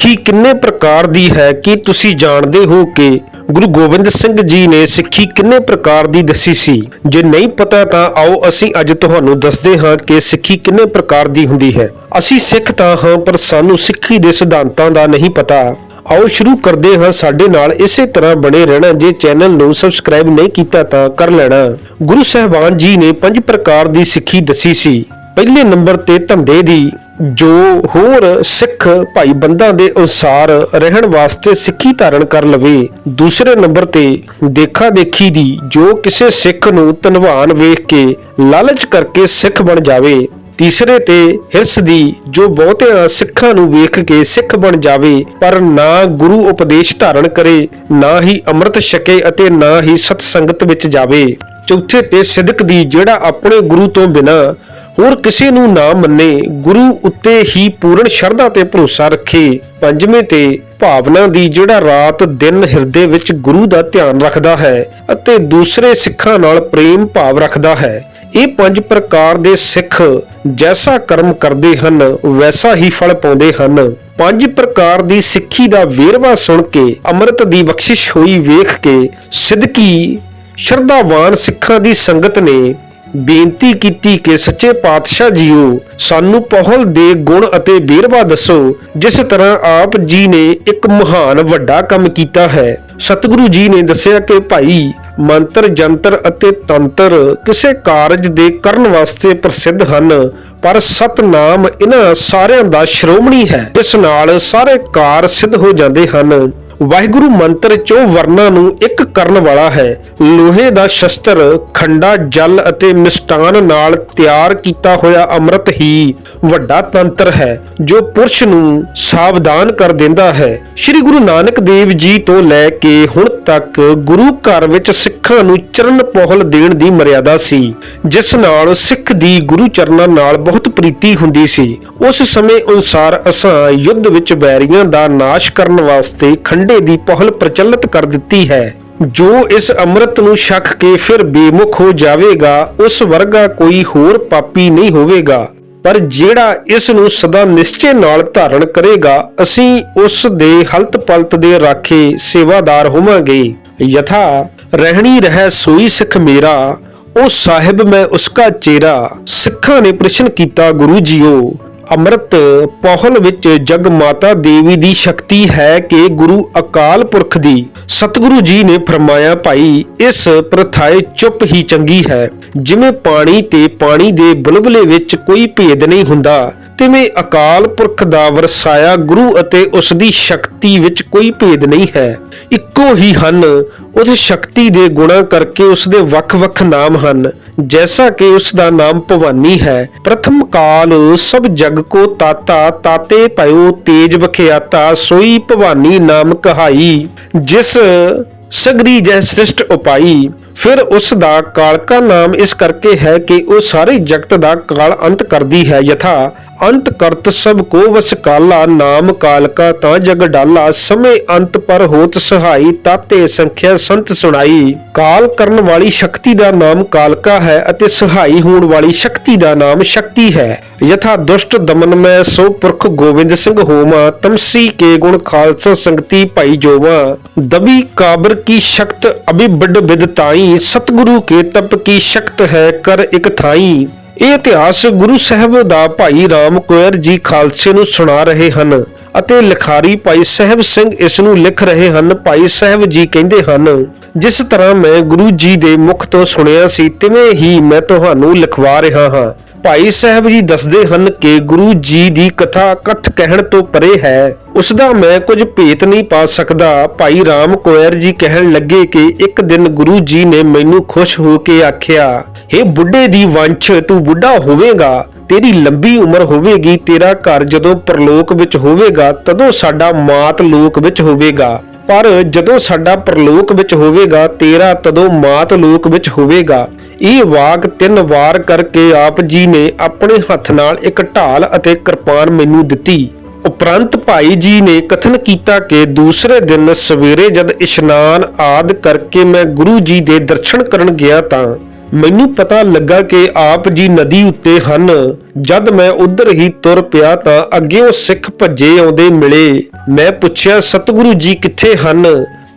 ਸਿੱਖੀ ਕਿੰਨੇ ਪ੍ਰਕਾਰ ਦੀ ਹੈ ਕੀ ਤੁਸੀਂ ਜਾਣਦੇ ਹੋ ਕਿ ਗੁਰੂ ਗੋਬਿੰਦ ਸਿੰਘ ਜੀ ਨੇ ਸਿੱਖੀ ਕਿੰਨੇ ਪ੍ਰਕਾਰ ਦੀ ਦੱਸੀ ਸੀ? ਜੇ ਨਹੀਂ ਪਤਾ ਤਾਂ ਆਓ ਅਸੀਂ ਅੱਜ ਤੁਹਾਨੂੰ ਦੱਸਦੇ ਹਾਂ ਕਿ ਸਿੱਖੀ ਕਿੰਨੇ ਪ੍ਰਕਾਰ ਦੀ ਹੁੰਦੀ ਹੈ। ਅਸੀਂ ਸਿੱਖ ਤਾਂ ਹਾਂ, ਪਰ ਸਾਨੂੰ ਸਿੱਖੀ ਦੇ ਸਿਧਾਂਤਾਂ ਦਾ ਨਹੀਂ ਪਤਾ। ਆਓ ਸ਼ੁਰੂ ਕਰਦੇ ਹਾਂ ਸਾਡੇ ਨਾਲ ਇਸੇ ਤਰ੍ਹਾਂ ਬਣੇ ਰਹਿਣਾ। ਜੇ ਚੈਨਲ ਨੂੰ ਸਬਸਕ੍ਰਾਈਬ ਨਹੀਂ ਕੀਤਾ ਤਾਂ ਕਰ ਲੈਣਾ। ਗੁਰੂ ਸਾਹਿਬਾਨ ਜੀ ਨੇ ਪੰਜ ਪ੍ਰਕਾਰ ਦੀ ਸਿੱਖੀ ਦੱਸੀ ਸੀ। ਪਹਿਲੇ ਨੰਬਰ ਤੇ ਧੰਦੇ ਦੀ ਜੋ ਹੋਰ ਸਿੱਖ ਭਾਈ ਬੰਦਾਂ ਦੇ ਅਨੁਸਾਰ ਰਹਿਣ ਵਾਸਤੇ ਸਿੱਖੀ ਧਾਰਨ ਕਰ ਲਵੇ, ਦੂਸਰੇ ਨੰਬਰ ਤੇ ਦੇਖਾ ਦੇਖੀ ਦੀ ਜੋ ਕਿਸੇ ਸਿੱਖ ਨੂੰ ਧਨਵਾਨ ਵੇਖ ਕੇ ਲਾਲਚ ਕਰਕੇ ਸਿੱਖ ਬਣ ਜਾਵੇ, ਤੀਸਰੇ ਤੇ ਹਿਰਸ ਦੀ ਜੋ ਬਹੁਤਿਆਂ ਸਿੱਖਾਂ ਨੂੰ ਵੇਖ ਕੇ ਸਿੱਖ ਬਣ ਜਾਵੇ, ਪਰ ਨਾ ਗੁਰੂ ਉਪਦੇਸ਼ ਧਾਰਨ ਕਰੇ, ਨਾ ਹੀ ਅੰਮ੍ਰਿਤ ਛਕੇ ਅਤੇ ਨਾ ਹੀ ਸਤ ਸੰਗਤ ਵਿੱਚ ਜਾਵੇ। ਚੌਥੇ ਤੇ ਸਿਦਕ ਦੀ ਜਿਹੜਾ ਆਪਣੇ ਗੁਰੂ ਤੋਂ ਬਿਨਾ ਹੋਰ ਕਿਸੇ ਨੂੰ ਨਾ ਮੰਨੇ, ਗੁਰੂ ਉੱਤੇ ਹੀ ਪੂਰਨ ਸ਼ਰਧਾ ਤੇ ਭਰੋਸਾ ਰੱਖੇ। ਪੰਜਵੇਂ ਤੇ ਭਾਵਨਾ ਦੀ ਜਿਹੜਾ ਰਾਤ ਦਿਨ ਹਿਰਦੇ ਵਿੱਚ ਗੁਰੂ ਦਾ ਧਿਆਨ ਰੱਖਦਾ ਹੈ ਅਤੇ ਦੂਸਰੇ ਸਿੱਖਾਂ ਨਾਲ ਪ੍ਰੇਮ ਭਾਵ ਰੱਖਦਾ ਹੈ। ਇਹ ਪੰਜ ਪ੍ਰਕਾਰ ਦੇ ਸਿੱਖ ਜੈਸਾ ਕਰਮ ਕਰਦੇ ਹਨ, ਵੈਸਾ ਹੀ ਫਲ ਪਾਉਂਦੇ ਹਨ। ਪੰਜ ਪ੍ਰਕਾਰ ਦੀ ਸਿੱਖੀ ਦਾ ਵੇਰਵਾ ਸੁਣ ਕੇ, ਅੰਮ੍ਰਿਤ ਦੀ ਬਖਸ਼ਿਸ਼ ਹੋਈ ਵੇਖ ਕੇ ਸਿੱਧਕੀ ਸ਼ਰਧਾਵਾਨ ਸਿੱਖਾਂ ਦੀ ਸੰਗਤ ਨੇ ਬੇਨਤੀ ਕੀਤੀ ਕਿ ਸੱਚੇ ਪਾਤਸ਼ਾਹ ਜੀਓ, ਸਾਨੂੰ ਪਹੁਲ ਦੇ ਗੁਣ ਅਤੇ ਵੇਰਵਾ ਦੱਸੋ, ਜਿਸ ਤਰ੍ਹਾਂ ਆਪ ਜੀ ਨੇ ਇੱਕ ਮਹਾਨ ਵੱਡਾ ਕੰਮ ਕੀਤਾ ਹੈ। ਸਤਿਗੁਰੂ ਜੀ ਨੇ ਦੱਸਿਆ ਕਿ ਭਾਈ, ਮੰਤਰ, ਜੰਤਰ ਅਤੇ ਤੰਤਰ ਕਿਸੇ ਕਾਰਜ ਦੇ ਕਰਨ ਵਾਸਤੇ ਪ੍ਰਸਿੱਧ ਹਨ, ਪਰ ਸਤਨਾਮ ਇਹਨਾਂ ਸਾਰਿਆਂ ਦਾ ਸ਼੍ਰੋਮਣੀ ਹੈ, ਜਿਸ ਨਾਲ ਸਾਰੇ ਕਾਰ ਸਿੱਧ ਹੋ ਜਾਂਦੇ ਹਨ। ਵਾਹਿਗੁਰੂ ਮੰਤਰ ਚੋਂ ਵਰਨਾ ਨੂੰ ਇੱਕ ਕਰਨ ਵਾਲਾ ਹੈ। ਲੋਹੇ ਦਾ ਸ਼ਸਤਰ, ਖੰਡਾ, ਜਲ ਅਤੇ ਮਿਸ਼ਟਾਨ ਨਾਲ ਤਿਆਰ ਕੀਤਾ ਹੋਇਆ ਅੰਮ੍ਰਿਤ ਹੀ ਵੱਡਾ ਤੰਤਰ ਹੈ, ਜੋ ਪੁਰਸ਼ ਨੂੰ ਸਾਵਧਾਨ ਕਰ ਦਿੰਦਾ ਹੈ। ਸ੍ਰੀ ਗੁਰੂ ਨਾਨਕ ਦੇਵ ਜੀ ਤੋਂ ਲੈ ਕੇ ਹੁਣ ਤੱਕ ਗੁਰੂ ਘਰ ਵਿੱਚ ਸਿੱਖਾਂ ਨੂੰ ਚਰਨ ਪੋਹਲ ਦੇਣ ਦੀ ਮਰਿਆਦਾ ਸੀ। ਜਿਸ ਨਾਲ ਸਿੱਖ ਦੀ ਗੁਰੂ ਚਰਨਾਂ ਨਾਲ ਬਹੁਤ ਪ੍ਰੀਤੀ ਹੁੰਦੀ ਸੀ। ਉਸ ਸਮੇਂ ਅਨੁਸਾਰ ਅਸਾਂ ਯੁੱਧ ਵਿੱਚ ਬੈਰੀਆਂ ਦਾ ਨਾਸ਼ ਕਰਨ ਵਾਸਤੇ ਖੰਡ ਦੀ ਪਹਲ ਪ੍ਰਚਲਿਤ ਕਰ ਦਿੱਤੀ ਹੈ। ਜੋ ਇਸ ਅੰਮ੍ਰਿਤ ਨੂੰ ਛਕ ਕੇ ਫਿਰ ਬੇਮੁਖ ਹੋ ਜਾਵੇਗਾ, ਉਸ ਵਰਗਾ ਕੋਈ ਹੋਰ ਪਾਪੀ ਨਹੀਂ ਹੋਵੇਗਾ। ਪਰ ਜਿਹੜਾ ਇਸ ਨੂੰ ਸਦਾ ਨਿਸ਼ਚੇ ਨਾਲ ਧਾਰਨ ਕਰੇਗਾ, ਅਸੀਂ ਉਸ ਦੇ ਹਲਤ ਪਲਤ ਦੇ ਰਾਖੇ ਸੇਵਾਦਾਰ ਹੋਵਾਂਗੇ। ਯਥਾ, ਰਹਿਣੀ ਰਹਿ ਸੋਈ ਸਿੱਖ ਮੇਰਾ, ਉਹ ਸਾਹਿਬ ਮੈਂ ਉਸਕਾ ਚੇਰਾ, ਸਿੱਖਾਂ ਨੇ ਪ੍ਰਸ਼ਨ ਕੀਤਾ ਗੁਰੂ ਜੀਓ। ਅੰਮ੍ਰਿਤ ਪਹੁਲ ਵਿੱਚ ਜਗ ਮਾਤਾ ਦੇਵੀ ਦੀ ਸ਼ਕਤੀ ਹੈ ਕਿ ਗੁਰੂ ਅਕਾਲ ਪੁਰਖ ਦੀ ਸਤਿਗੁਰੂ ਜੀ ਨੇ ਫਰਮਾਇਆ, ਭਾਈ, ਇਸ ਪ੍ਰਥਾਏ ਚੁੱਪ ਹੀ ਚੰਗੀ ਹੈ। ਜਿਵੇਂ ਪਾਣੀ ਤੇ ਪਾਣੀ ਦੇ ਬੁਲਬੁਲੇ ਵਿੱਚ ਕੋਈ ਭੇਦ ਨਹੀਂ ਹੁੰਦਾ। ਤਿਵੇਂ ਅਕਾਲ ਪੁਰਖ ਦਾ ਵਰਸਾਇਆ ਗੁਰੂ ਅਤੇ ਉਸ ਦੀ ਸ਼ਕਤੀ ਵਿੱਚ ਕੋਈ ਭੇਦ ਨਹੀਂ ਹੈ। ਇੱਕੋ ਹੀ ਹਨ, ਉਸ ਸ਼ਕਤੀ ਦੇ ਗੁਣਾ ਕਰਕੇ ਉਸ ਦੇ ਵੱਖ-ਵੱਖ ਨਾਮ ਹਨ। ਜੈਸਾ ਕਿ ਉਸ ਦਾ ਨਾਮ ਭਵਾਨੀ ਹੈ, ਪ੍ਰਥਮ ਕਾਲ ਸਭ ਜਗ ਕੋ ਤਾਤਾ, ਤਾਤੇ ਭਇਓ ਤੇਜ ਬਖਿਆਤਾ, ਸੋਈ ਭਵਾਨੀ ਨਾਮ ਕਹਾਈ। ਜਿਸ ਸਗਰੀ ਜੈ ਸ੍ਰਿਸ਼ਟ ਉਪਾਈ ਫਿਰ ਉਸ ਦਾ ਕਾਲਕਾ ਨਾਮ ਇਸ ਕਰਕੇ ਹੈ ਕਿ ਉਹ ਸਾਰੇ ਜਗਤ ਦਾ ਕਾਲ ਅੰਤ ਕਰਦੀ ਹੈ। ਯਥਾ ਅੰਤ ਕਰਤ ਸਭ ਕੋ ਵਸ ਕਾਲਾ, ਨਾਮ ਕਾਲਕਾ ਤਾਂ ਜਗ ਡਾਲਾ, ਸਮੇਂ ਅੰਤ ਪਰ ਹੋਤ ਸਹਾਈ, ਤਾਤੇ ਸੰਖਿਆ ਸੰਤ ਸੁਣਾਈ। ਕਾਲ ਕਰਨ ਵਾਲੀ ਸ਼ਕਤੀ ਦਾ ਨਾਮ ਕਾਲਕਾ ਹੈ ਅਤੇ ਸਹਾਈ ਹੋਣ ਵਾਲੀ ਸ਼ਕਤੀ ਦਾ ਨਾਮ ਸ਼ਕਤੀ ਹੈ। ਯਥਾ ਦੁਸ਼ਟ ਦਮਨ ਮੈਂ ਸੋ ਪੁਰਖ ਗੋਬਿੰਦ ਸਿੰਘ ਹੋਮਾ ਤਮਸੀ ਕੇ ਗੁਣ ਖਾਲਸਾ ਸੰਗਤੀ ਭਾਈ ਜੋਵਾ। ਦਬੀ ਕਾਬਰ ਕੀ ਸ਼ਕਤ ਅਭਿ ਵੱਡ ਵਿਦਤਾਈ ਸਤਿਗੁਰੂ ਕੇ ਤਪ ਕੀ ਸ਼ਕਤ ਹੈ ਕਰ ਇਕ ਥਾਈ। ਇਹ ਇਤਿਹਾਸ ਗੁਰੂ ਸਾਹਿਬ ਦਾ ਭਾਈ ਰਾਮ ਕੋਇਰ ਜੀ ਖਾਲਸੇ ਨੂੰ ਸੁਣਾ ਰਹੇ ਹਨ ਅਤੇ ਲਿਖਾਰੀ ਭਾਈ ਸਾਹਿਬ ਸਿੰਘ ਇਸ ਨੂੰ ਲਿਖ ਰਹੇ ਹਨ। ਭਾਈ ਸਾਹਿਬ ਜੀ ਕਹਿੰਦੇ ਹਨ, ਜਿਸ ਤਰ੍ਹਾਂ ਮੈਂ ਗੁਰੂ ਜੀ ਦੇ ਮੁਖ ਤੋਂ ਸੁਣਿਆ ਸੀ, ਤਿਵੇਂ ਹੀ ਮੈਂ ਤੁਹਾਨੂੰ ਲਿਖਵਾ ਰਿਹਾ ਹਾਂ। ਭਾਈ ਸਾਹਿਬ ਜੀ ਦੱਸਦੇ ਹਨ ਕਿ ਗੁਰੂ ਜੀ ਦੀ ਕਥਾ ਕਥ ਕਹਿਣ ਤੋਂ ਪਰੇ ਹੈ। ਉਸ ਦਾ ਮੈਂ ਕੁਝ ਭੇਤ ਨਹੀਂ ਪਾ ਸਕਦਾ। ਭਾਈ ਰਾਮ ਕੋਇਰ ਜੀ ਕਹਿਣ ਲੱਗੇ ਕਿ ਇੱਕ ਦਿਨ ਗੁਰੂ ਜੀ ਨੇ ਮੈਨੂੰ ਖੁਸ਼ ਹੋ ਕੇ ਆਖਿਆ हे ਬੁੱਢੇ ਦੀ ਵੰਸ਼ ਤੂੰ ਬੁੱਢਾ ਹੋਵੇਂਗਾ। ਤੇਰੀ ਲੰਬੀ ਉਮਰ ਹੋਵੇਗੀ, ਤੇਰਾ ਘਰ ਜਦੋਂ ਪਰਲੋਕ ਵਿੱਚ ਹੋਵੇਗਾ, ਤਦੋਂ ਸਾਡਾ ਮਾਤ ਲੋਕ ਵਿੱਚ ਹੋਵੇਗਾ। ਪਰ ਜਦੋਂ ਸਾਡਾ ਪਰਲੋਕ ਵਿੱਚ ਹੋਵੇਗਾ, ਤੇਰਾ ਤਦੋਂ ਮਾਤ ਲੋਕ ਵਿੱਚ ਹੋਵੇਗਾ। ਇਹ ਵਾਕ ਤਿੰਨ ਵਾਰ ਕਰਕੇ ਆਪ ਜੀ ਨੇ ਆਪਣੇ ਹੱਥ ਨਾਲ ਇੱਕ ਢਾਲ ਅਤੇ ਕਿਰਪਾਨ ਮੈਨੂੰ ਦਿੱਤੀ। ਉਪਰੰਤ ਭਾਈ ਜੀ ਨੇ ਕਥਨ ਕੀਤਾ ਕਿ ਦੂਸਰੇ ਦਿਨ ਸਵੇਰੇ ਜਦ ਇਸ਼ਨਾਨ ਆਦ ਕਰਕੇ ਮੈਂ ਗੁਰੂ ਜੀ ਦੇ ਦਰਸ਼ਨ ਕਰਨ ਗਿਆ ਤਾਂ ਮੈਨੂੰ ਪਤਾ ਲੱਗਾ ਕਿ ਆਪ ਜੀ ਨਦੀ ਉੱਤੇ ਹਨ। ਜਦ ਮੈਂ ਉਧਰ ਹੀ ਤੁਰ ਪਿਆ ਤਾਂ ਅੱਗੇ ਉਹ ਸਿੱਖ ਭੱਜੇ ਆਉਂਦੇ ਮਿਲੇ। ਮੈਂ ਪੁੱਛਿਆ, ਸਤਿਗੁਰੂ ਜੀ ਕਿੱਥੇ ਹਨ?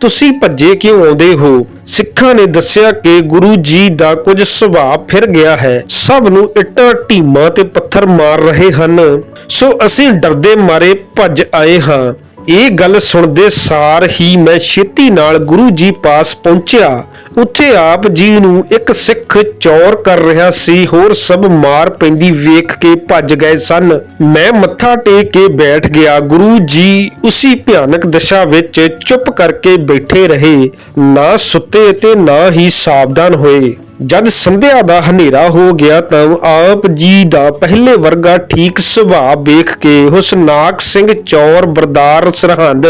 ਤੁਸੀਂ ਭੱਜੇ ਕਿਉਂ ਆਉਂਦੇ ਹੋ? ਸਿੱਖਾਂ ਨੇ ਦੱਸਿਆ ਕਿ ਗੁਰੂ ਜੀ ਦਾ ਕੁਝ ਸੁਭਾਅ ਫਿਰ ਗਿਆ ਹੈ। ਸਭ ਨੂੰ ਇੱਟਾਂ, ਢੀਮਾਂ ਤੇ ਪੱਥਰ ਮਾਰ ਰਹੇ ਹਨ। ਸੋ ਅਸੀਂ ਡਰਦੇ ਮਾਰੇ ਭੱਜ ਆਏ ਹਾਂ। ਇਹ ਗੱਲ ਸੁਣਦੇ ਸਾਰ ਹੀ ਮੈਂ ਛੇਤੀ ਨਾਲ ਗੁਰੂ ਜੀ ਪਾਸ ਪਹੁੰਚਿਆ। ਉੱਥੇ ਆਪ ਜੀ ਨੂੰ ਇੱਕ ਸਿੱਖ ਚੌਰ ਕਰ ਰਿਹਾ ਸੀ, ਹੋਰ ਸਭ ਮਾਰ ਪੈਂਦੀ ਵੇਖ ਕੇ ਭੱਜ ਗਏ ਸਨ। ਮੈਂ ਮੱਥਾ ਟੇਕ ਕੇ ਬੈਠ ਗਿਆ। ਗੁਰੂ ਜੀ ਉਸੇ ਭਿਆਨਕ ਦਸ਼ਾ ਵਿੱਚ ਚੁੱਪ ਕਰਕੇ ਬੈਠੇ ਰਹੇ। ਨਾ ਸੁੱਤੇ ਤੇ ਨਾ ਹੀ ਸਾਵਧਾਨ ਹੋਏ। ਜਦ ਸੰਧਿਆ ਦਾ ਹਨੇਰਾ ਹੋ ਗਿਆ ਤਾਂ ਆਪ ਜੀ ਦਾ ਪਹਿਲੇ ਵਰਗਾ ਠੀਕ ਸੁਭਾਅ ਵੇਖ ਕੇ ਹੁਸਨਾਕ ਸਿੰਘ ਚੌਰ ਬਰਦਾਰ ਸਰਹੰਦ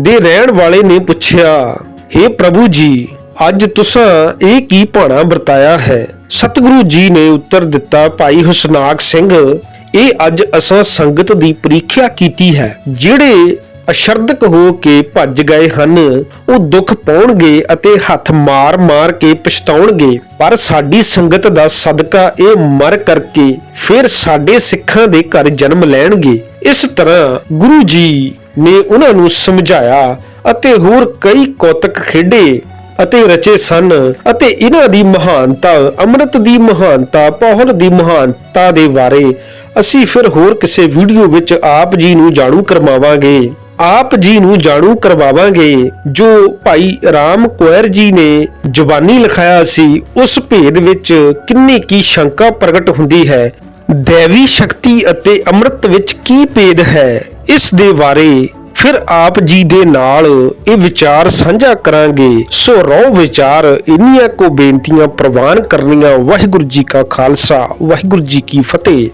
ਦੇ ਰਹਿਣ ਵਾਲੇ ਨੇ ਪੁੱਛਿਆ हे ਪ੍ਰਭੂ ਜੀ, ਅੱਜ ਤੁਸਾਂ ਇਹ ਕੀ ਭਾਣਾ ਵਰਤਾਇਆ ਹੈ? ਸਤਿਗੁਰੂ ਜੀ ਨੇ ਉੱਤਰ ਦਿੱਤਾ, ਭਾਈ ਹੁਸਨਾਕ ਸਿੰਘ, ਇਹ ਅੱਜ ਅਸਾਂ ਸੰਗਤ ਦੀ ਪ੍ਰੀਖਿਆ ਕੀਤੀ ਹੈ, ਜਿਹੜੇ ਅਸ਼ਰਧਕ ਹੋ ਕੇ ਭੱਜ ਗਏ ਹਨ। ਉਹ ਦੁੱਖ ਪਾਉਣਗੇ ਅਤੇ ਹੱਥ ਮਾਰ-ਮਾਰ ਕੇ ਪਛਤਾਉਣਗੇ। ਪਰ ਸਾਡੀ ਸੰਗਤ ਦਾ ਸਦਕਾ ਇਹ ਮਰ ਕਰਕੇ ਫਿਰ ਸਾਡੇ ਸਿੱਖਾਂ ਦੇ ਘਰ ਜਨਮ ਲੈਣਗੇ। ਇਸ ਤਰ੍ਹਾਂ ਗੁਰੂ ਜੀ ਨੇ ਉਹਨਾਂ ਨੂੰ ਸਮਝਾਇਆ ਅਤੇ ਹੋਰ ਕਈ ਕੌਤਕ ਖੇਡੇ ਅਤੇ ਰਚੇ ਸਨ ਅਤੇ ਇਹਨਾਂ ਦੀ ਮਹਾਨਤਾ, ਅੰਮ੍ਰਿਤ ਦੀ ਮਹਾਨਤਾ, ਪਹੁਲ ਦੀ ਮਹਾਨਤਾ ਦੇ ਬਾਰੇ ਅਸੀਂ ਫਿਰ ਹੋਰ ਕਿਸੇ ਵੀਡੀਓ ਵਿੱਚ ਆਪ ਜੀ ਨੂੰ ਜਾਣੂ ਕਰਵਾਵਾਂਗੇ। ਆਪ ਜੀ ਨੂੰ ਜਾਣੂ ਕਰਵਾਵਾਂਗੇ, ਜੋ ਭਾਈ ਰਾਮ ਕੁਐਰ ਜੀ ਨੇ ਜ਼ੁਬਾਨੀ ਲਿਖਾਇਆ ਸੀ, ਉਸ ਭੇਦ ਵਿੱਚ ਕਿੰਨੀ ਕੀ ਸ਼ੰਕਾ ਪ੍ਰਗਟ ਹੁੰਦੀ ਹੈ, ਦੇਵੀ ਸ਼ਕਤੀ ਅਤੇ ਅੰਮ੍ਰਿਤ ਵਿੱਚ ਕੀ ਭੇਦ ਹੈ, ਇਸ ਦੇ ਬਾਰੇ ਫਿਰ ਆਪ ਜੀ ਦੇ ਨਾਲ ਇਹ ਵਿਚਾਰ ਸਾਂਝਾ ਕਰਾਂਗੇ। ਸੋ ਰੋ ਵਿਚਾਰ, ਇੰਨੀਆਂ ਕੋ ਬੇਨਤੀਆਂ ਪ੍ਰਵਾਨ ਕਰਨੀਆਂ। ਵਾਹਿਗੁਰੂ ਜੀ ਕਾ ਖਾਲਸਾ, ਵਾਹਿਗੁਰੂ ਜੀ ਕੀ ਫਤਿਹ।